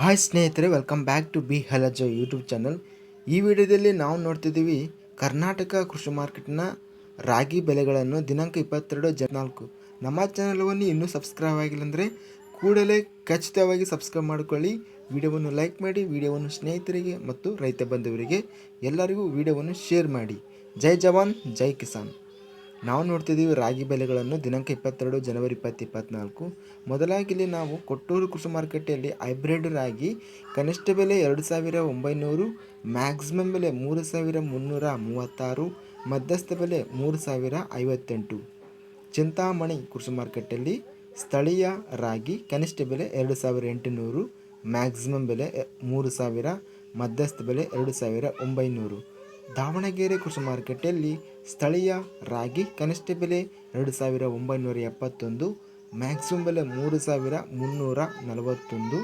Hi ಸ್ನೇಹಿತರೆ welcome back to B ಹಲಜ YouTube channel ಈ ವಿಡಿಯೋದಲ್ಲಿ ನಾವು ನೋಡ್ತಿದ್ದೀವಿ ಕರ್ನಾಟಕ ಕೃಷಿ ಮಾರ್ಕೆಟ್ನ ರಾಗಿ ಬೆಲೆಗಳನ್ನು ದಿನಾಂಕ ಇಪ್ಪತ್ತೆರಡು ಹದಿನಾಲ್ಕು ನಮ್ಮ ಚಾನಲವನ್ನು ಇನ್ನೂ ಸಬ್ಸ್ಕ್ರೈಬ್ ಆಗಿಲ್ಲ ಅಂದರೆ ಕೂಡಲೇ ಖಚಿತವಾಗಿ ಸಬ್ಸ್ಕ್ರೈಬ್ ಮಾಡಿಕೊಳ್ಳಿ. ವಿಡಿಯೋವನ್ನು ಲೈಕ್ ಮಾಡಿ, ವಿಡಿಯೋವನ್ನು ಸ್ನೇಹಿತರಿಗೆ ಮತ್ತು ರೈತ ಬಂಧುವರಿಗೆ ಎಲ್ಲರಿಗೂ ವಿಡಿಯೋವನ್ನು ಶೇರ್ ಮಾಡಿ. ಜೈ ಜವಾನ್, ಜೈ ಕಿಸಾನ್. ನಾವು ನೋಡ್ತಿದ್ದೀವಿ ರಾಗಿ ಬೆಲೆಗಳನ್ನು ದಿನಾಂಕ ಇಪ್ಪತ್ತೆರಡು ಜನವರಿ ಇಪ್ಪತ್ತು ಇಪ್ಪತ್ತ್ನಾಲ್ಕು ಮೊದಲಾಗಿ ಇಲ್ಲಿ ನಾವು ಕೊಟ್ಟೂರು ಕೃಷಿ ಮಾರುಕಟ್ಟೆಯಲ್ಲಿ ಹೈಬ್ರಿಡ್ ರಾಗಿ ಕನಿಷ್ಠ ಬೆಲೆ ಎರಡು ಸಾವಿರ ಒಂಬೈನೂರು, ಮ್ಯಾಕ್ಸಿಮಮ್ ಬೆಲೆ ಮೂರು ಸಾವಿರ ಮುನ್ನೂರ ಮೂವತ್ತಾರು, ಮಧ್ಯಸ್ಥ ಬೆಲೆ ಮೂರು ಸಾವಿರ ಐವತ್ತೆಂಟು. ಚಿಂತಾಮಣಿ ಕೃಷಿ ಮಾರುಕಟ್ಟೆಯಲ್ಲಿ ಸ್ಥಳೀಯ ರಾಗಿ ಕನಿಷ್ಠ ಬೆಲೆ ಎರಡು ಸಾವಿರ ಎಂಟುನೂರು, ಮ್ಯಾಕ್ಸಿಮಮ್ ಬೆಲೆ ಮೂರು ಸಾವಿರ, ಮಧ್ಯಸ್ಥ ಬೆಲೆ ಎರಡು ಸಾವಿರ ಒಂಬೈನೂರು. ದಾವಣಗೆರೆ ಕೃಷಿ ಮಾರುಕಟ್ಟೆಯಲ್ಲಿ ಸ್ಥಳೀಯ ರಾಗಿ ಕನಿಷ್ಠ ಬೆಲೆ ಎರಡು ಸಾವಿರ ಒಂಬೈನೂರ ಎಪ್ಪತ್ತೊಂದು ಮ್ಯಾಕ್ಸಿಮಮ್ ಬೆಲೆ ಮೂರು ಸಾವಿರ ಮುನ್ನೂರ ನಲವತ್ತೊಂದು,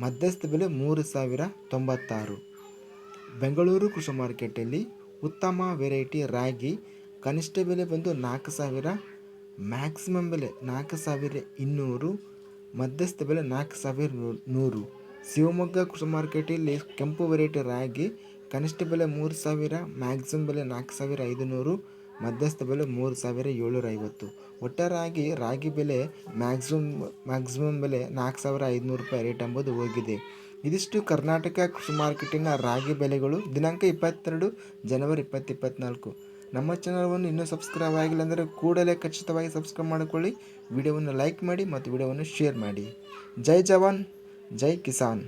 ಮಧ್ಯಸ್ಥ ಬೆಲೆ ಮೂರು ಸಾವಿರ ತೊಂಬತ್ತಾರು. ಬೆಂಗಳೂರು ಕೃಷಿ ಮಾರುಕಟ್ಟೆಯಲ್ಲಿ ಉತ್ತಮ ವೆರೈಟಿ ರಾಗಿ ಕನಿಷ್ಠ ಬೆಲೆ ಬಂದು ನಾಲ್ಕು ಸಾವಿರ ಮ್ಯಾಕ್ಸಿಮಮ್ ಬೆಲೆ ನಾಲ್ಕು ಸಾವಿರ ಇನ್ನೂರು, ಮಧ್ಯಸ್ಥ ಬೆಲೆ ನಾಲ್ಕು ಸಾವಿರ ನೂರು. ಶಿವಮೊಗ್ಗ ಕೃಷಿ ಮಾರುಕಟ್ಟೆಯಲ್ಲಿ ಕೆಂಪು ವೆರೈಟಿ ರಾಗಿ ಕನಿಷ್ಠ ಬೆಲೆ ಮೂರು ಸಾವಿರ ಮ್ಯಾಕ್ಸಿಮಮ್ ಬೆಲೆ ನಾಲ್ಕು ಸಾವಿರ ಐದುನೂರು, ಮಧ್ಯಸ್ಥ ಬೆಲೆ ಮೂರು ಸಾವಿರ ಏಳ್ನೂರ ಐವತ್ತು. ಒಟ್ಟಾರಾಗಿ ರಾಗಿ ಬೆಲೆ ಮ್ಯಾಕ್ಸಿಮಮ್ ಮ್ಯಾಕ್ಸಿಮಮ್ ಬೆಲೆ ನಾಲ್ಕು ಸಾವಿರ ಐದುನೂರು ರೂಪಾಯಿ ರೇಟ್ ಎಂಬುದು ಹೋಗಿದೆ. ಇದಿಷ್ಟು ಕರ್ನಾಟಕ ಕೃಷಿ ಮಾರ್ಕೆಟಿನ ರಾಗಿ ಬೆಲೆಗಳು. ದಿನಾಂಕ ಇಪ್ಪತ್ತೆರಡು ಜನವರಿ ಇಪ್ಪತ್ತು ಇಪ್ಪತ್ತ್ನಾಲ್ಕು ನಮ್ಮ ಚಾನಲ್ವನ್ನು ಇನ್ನೂ ಸಬ್ಸ್ಕ್ರೈಬ್ ಆಗಿಲ್ಲ ಅಂದರೆ ಕೂಡಲೇ ಖಚಿತವಾಗಿ ಸಬ್ಸ್ಕ್ರೈಬ್ ಮಾಡಿಕೊಳ್ಳಿ. ವಿಡಿಯೋವನ್ನು ಲೈಕ್ ಮಾಡಿ ಮತ್ತು ವಿಡಿಯೋವನ್ನು ಶೇರ್ ಮಾಡಿ. ಜೈ ಜವಾನ್, ಜೈ ಕಿಸಾನ್.